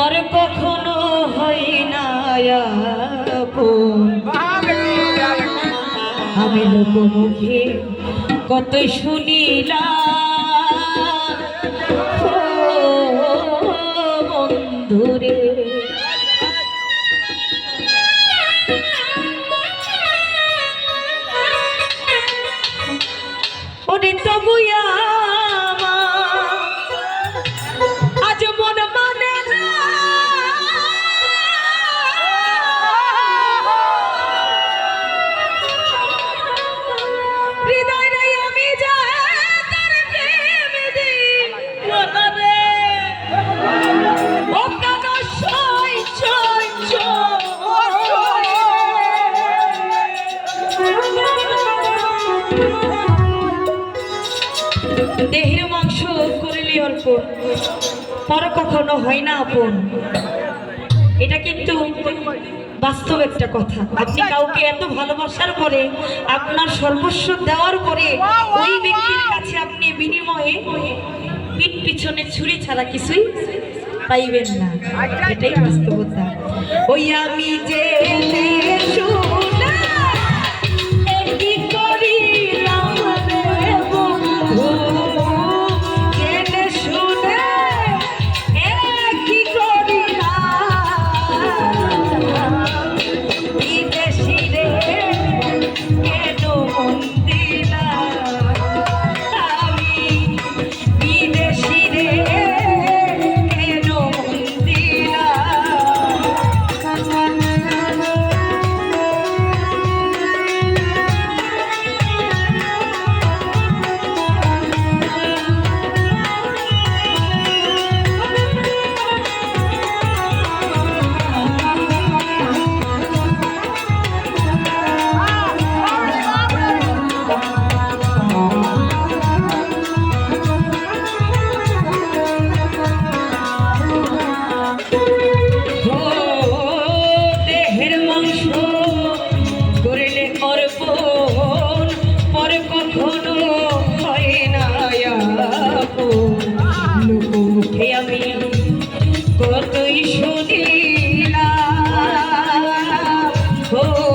পর কখনো হয় না। আমি লোকমুখে কত শুনিলাম ও বন্ধুরে দেহের মাংস করিলি অর্পণ। পর কখনো হয় না আপন। এটা কিন্তু বাস্তব একটা কথা। আপনি কাউকে এত ভালোবাসার পরে, আপনার সর্বস্ব দেওয়ার পরে, ওই ব্যক্তির কাছে আপনি বিনিময়ে পিঠ পিছনে ছুরি ছাড়া কিছুই পাইবেন না। এটাই বাস্তবতা। ওই আমি যে শুনিলাম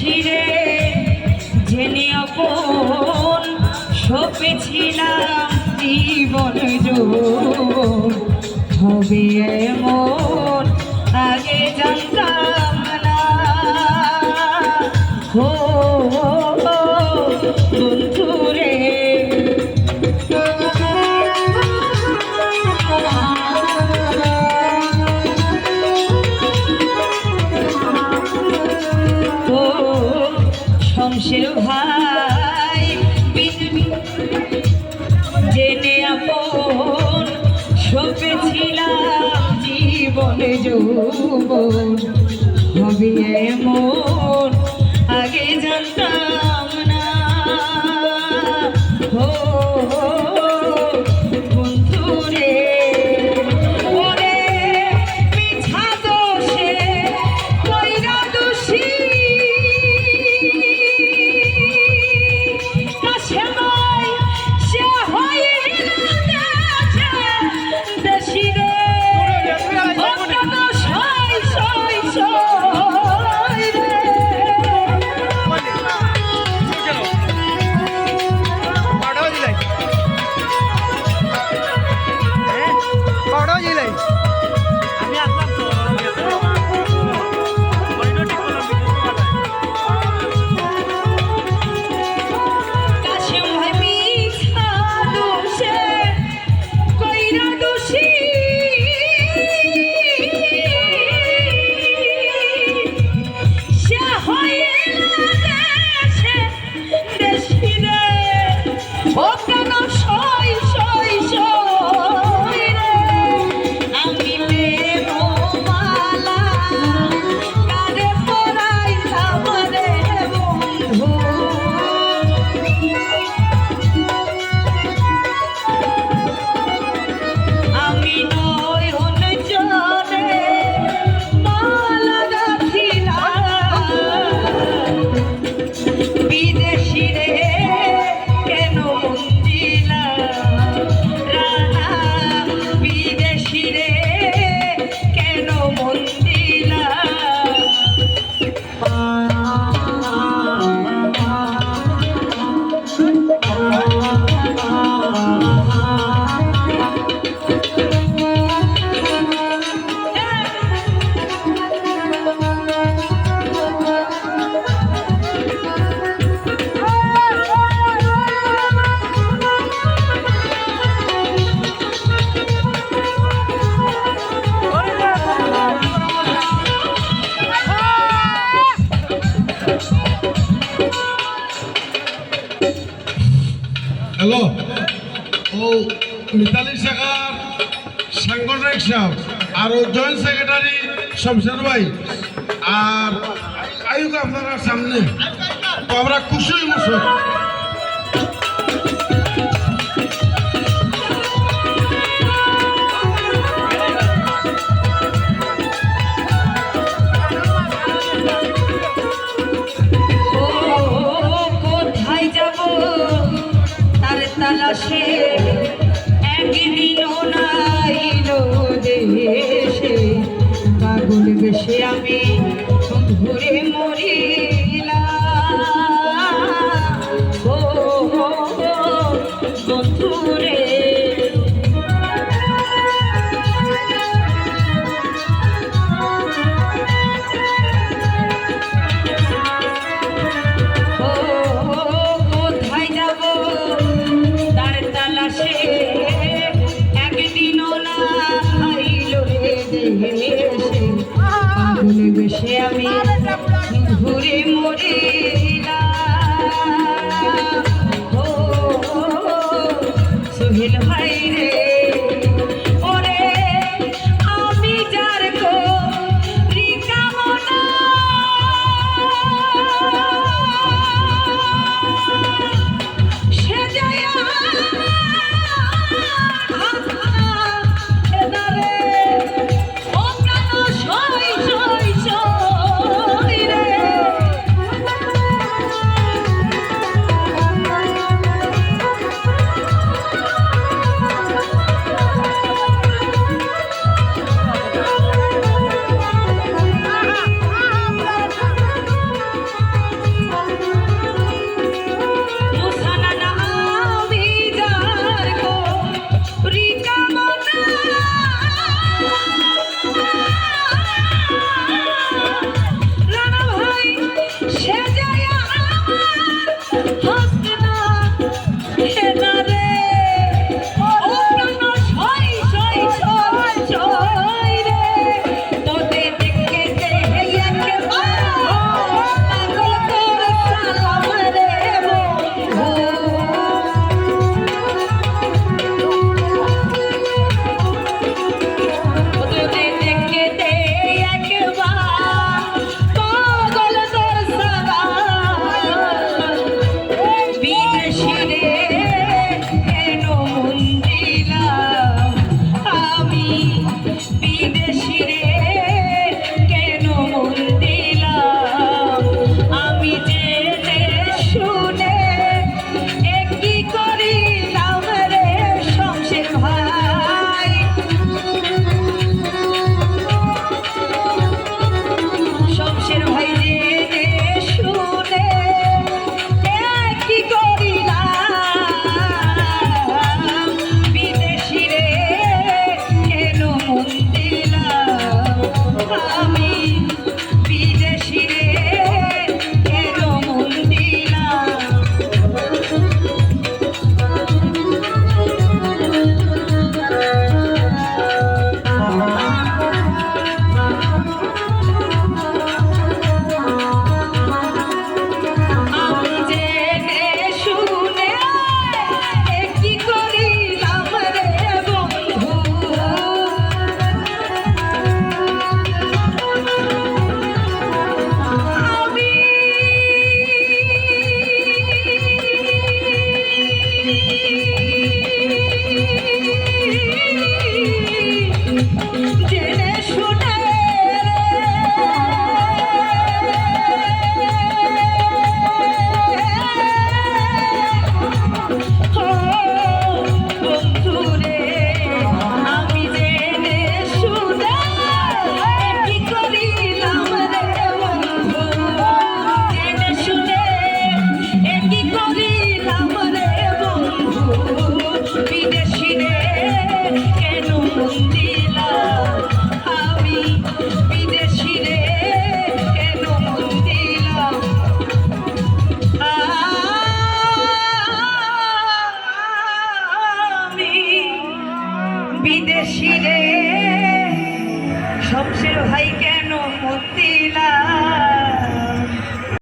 ছিঁড়ে জেনে অপন সপেছিলাম জীবন হবে এমন আগে জানতাম না। হো বন্ধুরে মানুষের ভাই জেনে আপন সপেছিলাম জীবন যৌবন। হবে এমন আগে জানতাম হ্যালো ও মিতালি শেখার সাংগঠনিক সাহেব আর ও জয়েন্ট সেক্রেটারি শমশের ভাই। আর আয়ুক আপনার সামনে। আমরা খুশি মুসল you